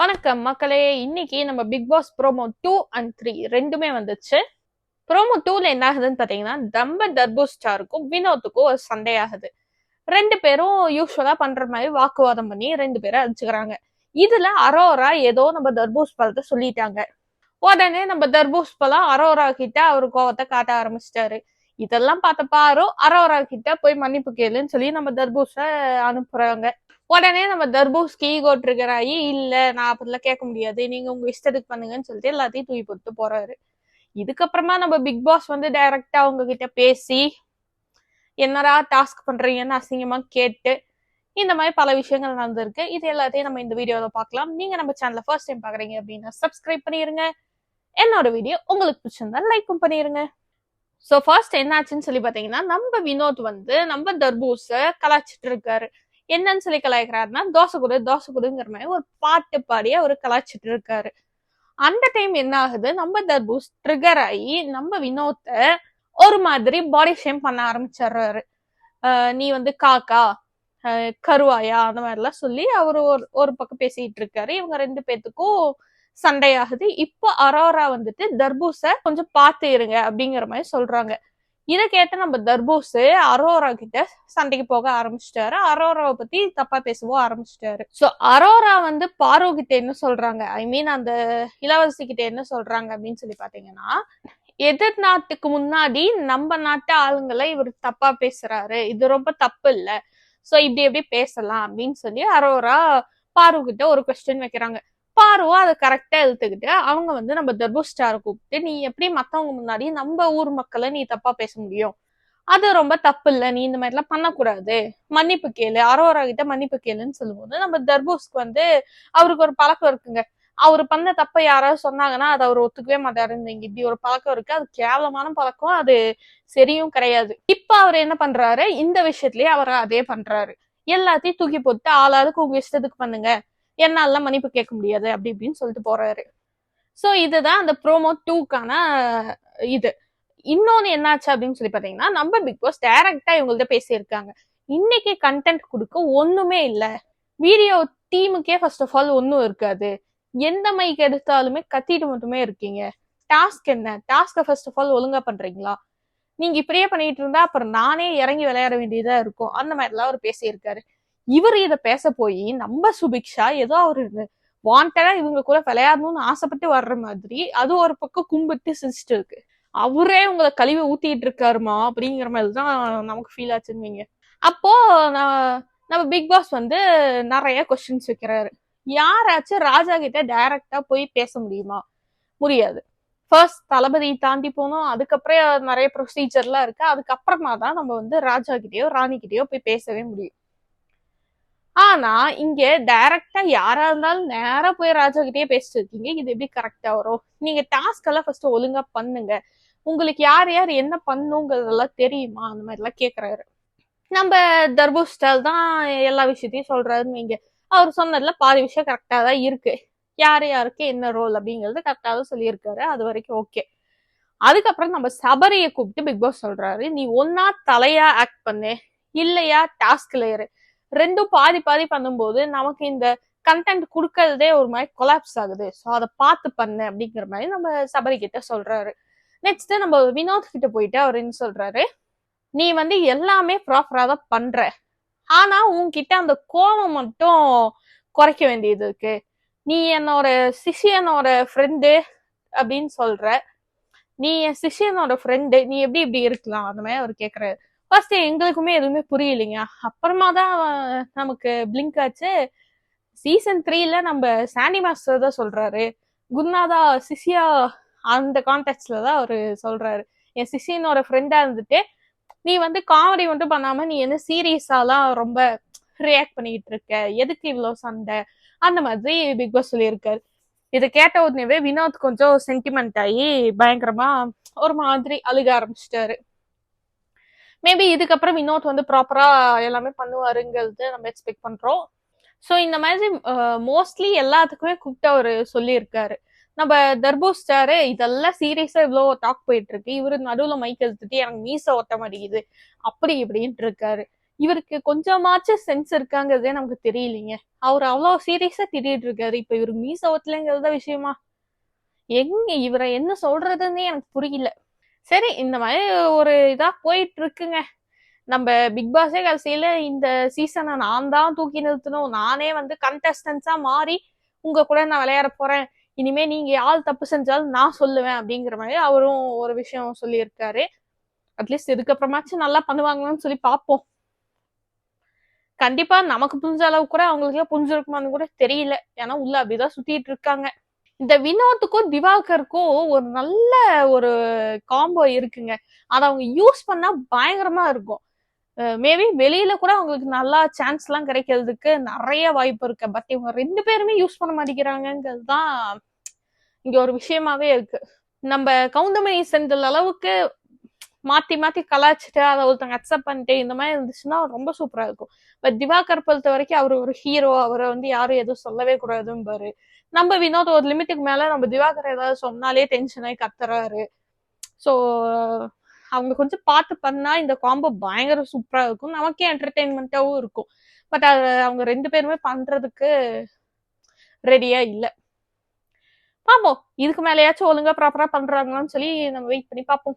வணக்கம் மக்களே. இன்னைக்கு நம்ம Bigg Boss promo two and three ரெண்டுமே வந்துச்சு. ப்ரோமோ டூல என்ன ஆகுதுன்னு பாத்தீங்கன்னா தம்ப தர்பூஸ் ஸ்டாருக்கும் வினோத்துக்கும் ஒரு சண்டை ஆகுது ரெண்டு பேரும் யூஸ்வலா பண்ற மாதிரி வாக்குவாதம் பண்ணி ரெண்டு பேரும் அடிச்சுக்கிறாங்க. இதுல அரோரா ஏதோ நம்ம தர்பூஸ் பழத்தை சொல்லிட்டாங்க. உடனே நம்ம தர்பூஸ் பழம் அரோரா கிட்ட அவர் கோவத்தை காட்ட ஆரம்பிச்சிட்டாரு. இதெல்லாம் பார்த்த அரோரா கிட்ட போய் மன்னிப்பு கேளுன்னு சொல்லி நம்ம தர்பூஸை அனுப்புறாங்க. உடனே நம்ம தர்பூஸ் கீ கோட்டிருக்கிறாயி இல்ல நான் அப்படிலாம் கேட்க முடியாது. நீங்க உங்க இஷ்டத்துக்கு பண்ணுங்கன்னு சொல்லிட்டு எல்லாத்தையும் தூக்கி போட்டு போறாரு. இதுக்கப்புறமா நம்ம பிக் பாஸ் வந்து டைரக்டா அவங்க கிட்ட பேசி என்னடா டாஸ்க் பண்றீங்கன்னு அசிங்கமா கேட்டு இந்த மாதிரி பல விஷயங்கள் நடந்திருக்கு. இது எல்லாத்தையும் நம்ம இந்த வீடியோல பார்க்கலாம். நீங்க நம்ம சேனலை ஃபர்ஸ்ட் டைம் பாக்குறீங்க அப்படின்னா சப்ஸ்கிரைப் பண்ணிருங்க. என்னோட வீடியோ உங்களுக்கு பிடிச்சிருந்தா லைக்கும் பண்ணிருங்க. ஸோ ஃபர்ஸ்ட் என்னாச்சுன்னு சொல்லி பார்த்தீங்கன்னா நம்ம வினோத் வந்து நம்ம தர்பூஸை கலாச்சிட்டு இருக்காரு. என்னன்னு சொல்லி கலாய்க்கிறாருன்னா தோசை குடு தோசை குடுங்கிற மாதிரி ஒரு பாட்டு பாடி அவர் கலாய்ச்சிட்டு இருக்காரு அந்த டைம் என்ன ஆகுது? நம்ம தர்பூஸ் ட்ரிகர் ஆகி நம்ம வினோத்தை ஒரு மாதிரி பாடி ஷேம் பண்ண ஆரம்பிச்சிடுறாரு. ஆஹ் நீ வந்து காக்கா கருவாயா? அந்த மாதிரிலாம் சொல்லி அவர் ஒரு ஒரு பக்கம் பேசிட்டு இருக்காரு இவங்க ரெண்டு பேத்துக்கும் சண்டையாகுது. இப்போ அரோரா வந்துட்டு தர்பூச கொஞ்சம் பார்த்து இருங்க அப்படிங்கிற மாதிரி சொல்றாங்க. இதை கேட்ட நம்ம தர்பூஸ் அரோரா கிட்ட சண்டைக்கு போக ஆரம்பிச்சிட்டாரு. அரோராவை பத்தி தப்பா பேசவோ ஆரம்பிச்சிட்டாரு. சோ அரோரா வந்து பாரோ கிட்ட என்ன சொல்றாங்க? ஐ மீன் அந்த இளவரசி கிட்ட என்ன சொல்றாங்க அப்படின்னு சொல்லி பாத்தீங்கன்னா எதிர் நாட்டுக்கு முன்னாடி நம்ம நாட்டு ஆளுங்களை இவர் தப்பா பேசுறாரு. இது ரொம்ப தப்பு இல்ல. சோ இப்படி எப்படி பேசலாம் அப்படின்னு சொல்லி அரோரா பாரு கிட்ட ஒரு கொஸ்டின் வைக்கிறாங்க. எப்பாரோ அதை கரெக்டா எடுத்துக்கிட்டு அவங்க வந்து நம்ம தர்பூஸ் ஸ்டாரை கூப்பிட்டு நீ எப்படி மத்தவங்க முன்னாடி நம்ம ஊர் மக்களை நீ தப்பா பேச முடியும்? அது ரொம்ப தப்பு இல்ல. நீ இந்த மாதிரி எல்லாம் பண்ணக்கூடாது. மன்னிப்பு கேளு. அரோரா கிட்ட மன்னிப்பு கேளுன்னு சொல்லும்போது நம்ம தர்பூஸ்க்கு வந்து அவருக்கு ஒரு பழக்கம் இருக்குங்க. அவர் பண்ண தப்ப யாராவது சொன்னாங்கன்னா அது அவர் ஒத்துக்கவே மாட்டாரு இங்க இப்படி ஒரு பழக்கம் இருக்கு. அது கேவலமான பழக்கம். அது சரியும் கிடையாது. இப்ப அவர் என்ன பண்றாரு? இந்த விஷயத்திலயே அவர் அதே பண்றாரு. எல்லாத்தையும் தூக்கி போட்டு ஆளாளுக்கு உங்க இஷ்டத்துக்கு பண்ணுங்க. என்னால மன்னிப்பு கேட்க முடியாது அப்படி இப்படின்னு சொல்லிட்டு போறாரு. சோ இதுதான் அந்த ப்ரோமோ டூக்கான இது. இன்னொன்னு என்னாச்சு அப்படின்னு சொல்லி பாத்தீங்கன்னா நம்ம பிக் பாஸ் டைரக்டா இவங்கள்ட்ட பேசியிருக்காங்க. இன்னைக்கு கண்டென்ட் கொடுக்க ஒண்ணுமே இல்ல. வீடியோ டீமுக்கே ஃபர்ஸ்ட் ஆஃப் ஆல் ஒன்றும் இருக்காது. எந்த மைக் எடுத்தாலுமே கத்திட்டு மட்டுமே இருக்கீங்க. டாஸ்க் என்ன? டாஸ்க்கை ஃபர்ஸ்ட் ஆஃப் ஆல் ஒழுங்கா பண்றீங்களா? நீங்க இப்படியே பண்ணிட்டு இருந்தா அப்புறம் நானே இறங்கி விளையாட வேண்டியதா இருக்கும். அந்த மாதிரிலாம் அவர் பேசியிருக்காரு. இவர் இத பேச போய் நம்ம சுபிக்ஷா ஏதோ அவரு வாண்டடா இவங்க கூட விளையாடணும்னு ஆசைப்பட்டு வர்ற மாதிரி அது ஒரு பக்கம் கும்பிட்டு சிரிச்சிட்டு இருக்கு. அவரே உங்களை கழிவு ஊத்திட்டு இருக்காருமா அப்படிங்கிற மாதிரி தான் நமக்கு ஃபீல் ஆச்சுன்னு வைங்க. அப்போ நான் நம்ம பிக் பாஸ் வந்து நிறைய கொஸ்டின்ஸ் வைக்கிறாரு. யாராச்சும் ராஜா கிட்ட டைரக்டா போய் பேச முடியுமா? முடியாது. ஃபர்ஸ்ட் தளபதி தாண்டி போனோம் அதுக்கப்புறம் நிறைய ப்ரொசீஜர்லாம் இருக்கு. அதுக்கப்புறமா தான் நம்ம வந்து ராஜா கிட்டயோ ராணி கிட்டயோ போய் பேசவே முடியும். ஆனா இங்க டைரக்டா யாரா இருந்தாலும் நேரா போய் ராஜா கிட்டயே பேசிட்டு இருக்கீங்க. இது எப்படி கரெக்டா வரும்? நீங்க டாஸ்க் எல்லாம் ஃபர்ஸ்ட் ஒழுங்கா பண்ணுங்க. உங்களுக்கு யார் யார் என்ன பண்ணுங்கிறதெல்லாம் தெரியுமா? அந்த மாதிரி எல்லாம் கேக்குறாரு. நம்ம தர்பு ஸ்டால் தான் எல்லா விஷயத்தையும் சொல்றாருன்னு வைங்க. அவர் சொன்னதுல பாதி விஷயம் கரெக்டா தான் இருக்கு. யார் யாருக்கு என்ன ரோல் அப்படிங்கறது கரெக்டா தான் சொல்லியிருக்காரு. அது வரைக்கும் ஓகே அதுக்கப்புறம் நம்ம சபரியை கூப்பிட்டு பிக் பாஸ் சொல்றாரு. நீ ஒன்னா தலையா ஆக்ட் பண்ணு. இல்லையா டாஸ்க்ல இரு. ரெண்டும் பாதி பாதி பண்ணும்போது நமக்கு இந்த கண்டென்ட் கொடுக்கறதே ஒரு மாதிரி கொலாப்ஸ் ஆகுது. ஸோ அதை பார்த்து பண்ண அப்படிங்கிற மாதிரி நம்ம சபரி கிட்ட சொல்றாரு. நெக்ஸ்ட் நம்ம வினோத் கிட்ட போயிட்டு அவர் என்ன சொல்றாரு? நீ வந்து எல்லாமே ப்ராப்பரா தான் பண்ற. ஆனா உன்கிட்ட அந்த கோபம் மட்டும் குறைக்க வேண்டியது இருக்கு. நீ என்னோட சிஷியனோட ஃப்ரெண்டு அப்படின்னு சொல்ற. நீ என் சிஷியனோட ஃப்ரெண்டு நீ எப்படி இப்படி இருக்கலாம்? அந்த மாதிரி அவர் கேட்குறாரு ஃபர்ஸ்ட் எங்களுக்குமே எதுவுமே புரியலைங்க. அப்புறமா தான் நமக்கு பிளிங்க் ஆச்சு. சீசன் த்ரீல நம்ம சாண்டி மாஸ்டர் தான் சொல்றாரு. குருநாதா சிசியா அந்த கான்டெக்ட்ல தான் அவரு சொல்றாரு. என் சிசியனோட ஃப்ரெண்டா இருந்துட்டு நீ வந்து காமெடி மட்டும் பண்ணாம நீ என்ன சீரியஸாலாம் ரொம்ப ரியாக்ட் பண்ணிட்டு இருக்க? எதுக்கு இவ்வளோ சண்டை? அந்த மாதிரி பிக் பாஸ் சொல்லியிருக்காரு. இதை கேட்ட உடனேவே வினோத் கொஞ்சம் சென்டிமெண்ட் ஆகி பயங்கரமா ஒரு மாதிரி அழுக ஆரம்பிச்சிட்டாரு. மேபி இதுக்கப்புறம் வினோத் வந்து ப்ராப்பரா எல்லாமே பண்ணுவாருங்கிறது நம்ம எக்ஸ்பெக்ட் பண்றோம். ஸோ இந்த மாதிரி மோஸ்ட்லி எல்லாத்துக்குமே கூப்பிட்டு அவர் சொல்லியிருக்காரு. நம்ம தர்பூஸ் ஸ்டாரு இதெல்லாம் சீரியஸா இவ்வளோ டாக் போயிட்டு இருக்கு இவரு நடுவுல மைக் எடுத்துட்டு எனக்கு மீச ஒட்ட மாட்டேங்குது. அப்படி இப்படின்ட்டு இருக்காரு. இவருக்கு கொஞ்சமாச்சும் சென்ஸ் இருக்காங்கிறதே நமக்கு தெரியலீங்க அவர் அவ்வளோ சீரியஸா திட்டிட்டு இருக்காரு. இப்ப இவர் மீச ஒத்தலைங்கிறது விஷயமா? எங்க இவரை என்ன சொல்றதுன்னே எனக்கு புரியல. சரி இந்த மாதிரி ஒரு இதாக போயிட்டு இருக்குங்க நம்ம பிக் பாஸே கடைசியில இந்த சீசனை நான் தான் தூக்கி நிறுத்தணும். நானே வந்து கண்டஸ்டன்ஸா மாறி உங்க கூட நான் விளையாட போறேன். இனிமே நீங்க யார் தப்பு செஞ்சாலும் நான் சொல்லுவேன் அப்படிங்கிற மாதிரி அவரும் ஒரு விஷயம் சொல்லியிருக்காரு. அட்லீஸ்ட் இதுக்கப்புறமாச்சும் நல்லா பண்ணுவாங்கன்னு சொல்லி பார்ப்போம். கண்டிப்பா நமக்கு புரிஞ்ச அளவு கூட அவங்களுக்கே புரிஞ்சிருக்குமான்னு கூட தெரியல. ஏன்னா உள்ள அப்படிதான் சுத்திட்டு இருக்காங்க. இந்த வினோத்துக்கும் திவாகருக்கும் ஒரு நல்ல ஒரு காம்போ இருக்குங்க. அதை அவங்க யூஸ் பண்ணா பயங்கரமா இருக்கும். மேபி வெளியில கூட அவங்களுக்கு நல்லா சான்ஸ் எல்லாம் கிடைக்கிறதுக்கு நிறைய வாய்ப்பு இருக்கு. பட் இவங்க ரெண்டு பேருமே யூஸ் பண்ண மாட்டேங்கிறாங்கிறது தான் இங்க ஒரு விஷயமாவே இருக்கு. நம்ம கவுந்தமணி செந்தில் அளவுக்கு மாத்தி மாத்தி கலாச்சிட்டு அதை ஒருத்தங்க அக்செப்ட் பண்ணிட்டு இந்த மாதிரி இருந்துச்சுன்னா ரொம்ப சூப்பரா இருக்கும். பட் திவாகர் பொறுத்த வரைக்கும் அவர் ஒரு ஹீரோ அவரை வந்து யாரும் எதுவும் சொல்லவே கூடாதும்பாரு. நம்ம வினோத் ஒரு லிமிட்டுக்கு மேல நம்ம திவாகர் ஏதாவது சொன்னாலே டென்ஷன் ஆகி கத்துறாரு. ஸோ அவங்க கொஞ்சம் பார்த்து பண்ணா இந்த காம்போ பயங்கர சூப்பரா இருக்கும். நமக்கே என்டர்டெயின்மெண்ட்டாகவும் இருக்கும். பட் அது அவங்க ரெண்டு பேருமே பண்றதுக்கு ரெடியா இல்லை. பார்ப்போம் இதுக்கு மேலேயாச்சும் ஒழுங்கா ப்ராப்பரா பண்றாங்களான்னு சொல்லி நம்ம வெயிட் பண்ணி பார்ப்போம்